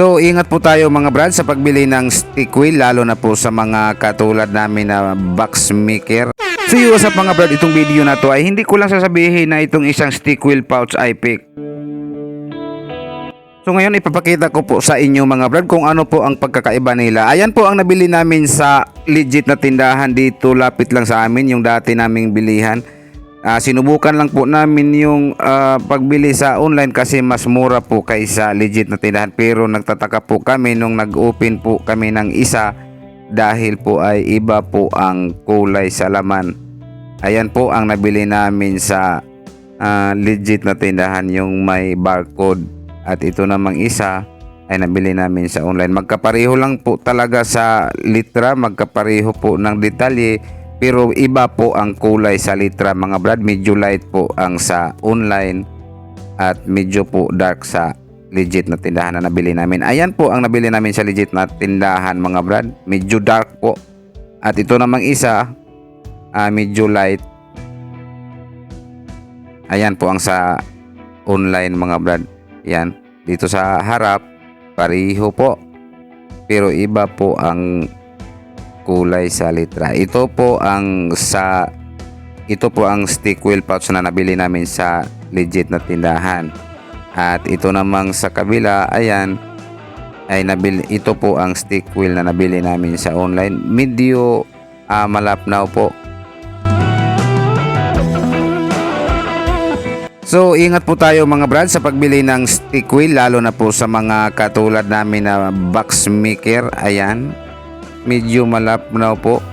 So ingat po tayo mga brad sa pagbili ng stick wheel lalo na po sa mga katulad namin na box maker. So yung up mga brad, itong video na to ay hindi ko lang sasabihin na itong isang stick wheel pouch ay fake. So ngayon ipapakita ko po sa inyo mga brad kung ano po ang pagkakaiba nila. Ayan po ang nabili namin sa legit na tindahan dito lapit lang sa amin yung dati naming bilihan. Ah, sinubukan lang po namin yung ah, pagbili sa online kasi mas mura po kaysa legit na tindahan pero nagtataka po kami nung nag-open po kami ng isa dahil po ay iba po ang kulay sa laman. Ayan po ang nabili namin sa ah, legit na tindahan yung may barcode at ito namang isa ay nabili namin sa online. Magkapareho lang po talaga sa litra, magkapareho po ng detalye pero iba po ang kulay sa litra mga brad. Medyo light po ang sa online at medyo po dark sa legit na tindahan na nabili namin. Ayan po ang nabili namin sa legit na tindahan mga brad. Medyo dark po. At ito namang isa, ah, medyo light. Ayan po ang sa online mga brad. Yan. Dito sa harap, pariho po. Pero iba po ang kulay sa litra. Ito po ang sa ito po ang stick wheel pouch na nabili namin sa legit na tindahan. At ito namang sa kabila, ayan, ay nabili, ito po ang stick wheel na nabili namin sa online. Medyo ah, malapnaw po. So ingat po tayo mga brad sa pagbili ng stick wheel lalo na po sa mga katulad namin na box maker. Ayan. Medyo malapnaw po.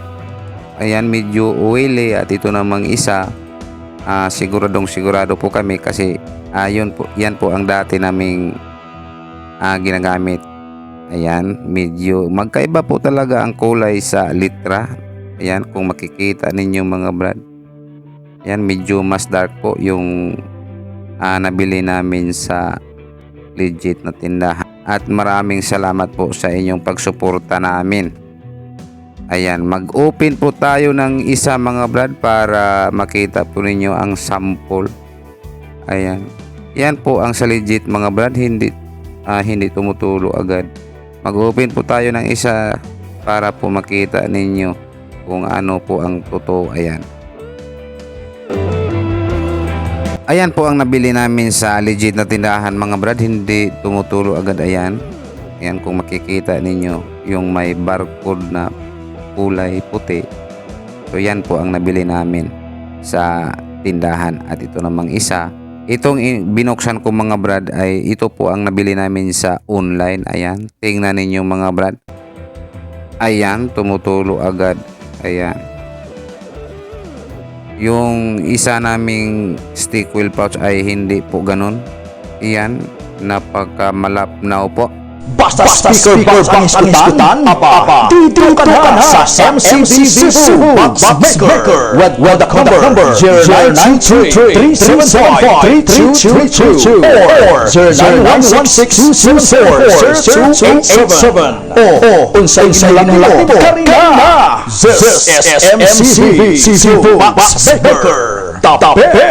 Ayan medyo oily at ito namang isa ah, siguradong sigurado po kami kasi ayun po yan po ang dati naming ah, ginagamit. Ayan, medyo magkaiba po talaga ang kulay sa litra. Ayan, kung makikita ninyo mga brad. Ayan, medyo mas dark po yung ah, nabili namin sa legit na tindahan. At maraming salamat po sa inyong pagsuporta namin. Ayan, mag-open po tayo ng isa mga brad para makita po ninyo ang sample. Ayan. Yan po ang sa legit mga brad, hindi ah, hindi tumutulo agad. Mag-open po tayo ng isa para po makita ninyo kung ano po ang totoo. Ayan. Ayan po ang nabili namin sa legit na tindahan mga brad, hindi tumutulo agad ayan. Ayan kung makikita ninyo yung may barcode na kulay puti. So yan po ang nabili namin sa tindahan at ito namang isa. Itong binuksan ko mga brad ay ito po ang nabili namin sa online. Ayan, tingnan ninyo mga brad. Ayan, tumutulo agad. Ayan. Yung isa naming stick wheel pouch ay hindi po ganun. Iyan, napaka malapnaw po. Basta, speaker, box ang iskutan, apa, dito ka na sa MCB Cebu Box Maker. With, with the number 0923-375-3222 or 0916-274-0287 o unsay mo karina. This is MCB Cebu Box Maker. Best!